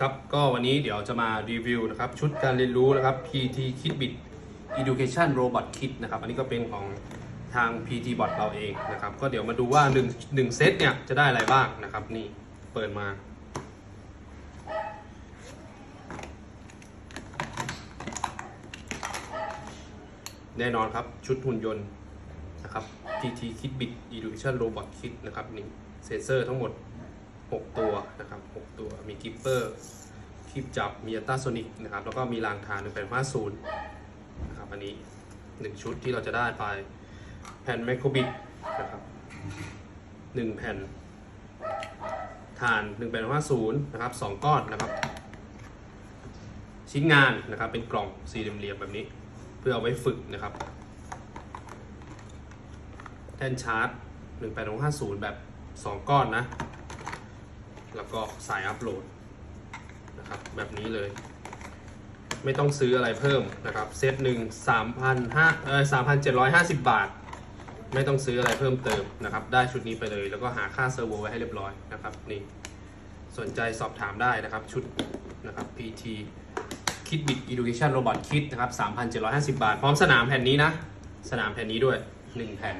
ครับก็วันนี้เดี๋ยวจะมารีวิวนะครับชุดการเรียนรู้นะครับ PT Kitbit Education Robot Kit นะครับอันนี้ก็เป็นของทาง PT Bot เราเองนะครับ ก็เดี๋ยวมาดูว่า1 1เซตเนี่ยจะได้อะไรบ้างนะครับ นี่เปิดมาแน่นอนครับชุดหุ่นยนต์นะครับ PT Kitbit Education Robot Kit นะครับนี่เซนเซอร์ทั้งหมด 6 ตัวนะครับ 6 ตัวมีกิปเปอร์คลิปจับมีอัลตราโซนิกนะครับ แล้วก็มีรางฐาน1.50นะครับ อันนี้ 1 ชุดที่เราจะได้ไปแผ่นไมโครบิตนะครับ1แผ่นฐาน1.50นะครับ2ก้อนนะครับ ชิ้นงานนะครับเป็นกล่องสี่เหลี่ยมแบบนี้ เพื่อเอาไว้ฝึกนะครับ แท่นชาร์จ18650 แบบ 2 ก้อนนะ แล้วก็สายอัพโหลดนะครับแบบนี้เลย ไม่ต้องซื้ออะไรเพิ่มนะครับ เซตหนึ่ง3,500เออ3,750บาท ไม่ต้องซื้ออะไรเพิ่มเติมนะครับ ได้ชุดนี้ไปเลยแล้วก็หาค่าเซอร์โวไว้ให้เรียบร้อยนะครับนี่สนใจสอบถามได้นะครับชุดนะครับ PT Kitbit Education Robot Kit นะครับ 3,750 บาท พร้อมสนามแผ่นนี้นะ สนามแผ่นนี้ด้วย 1 แผ่น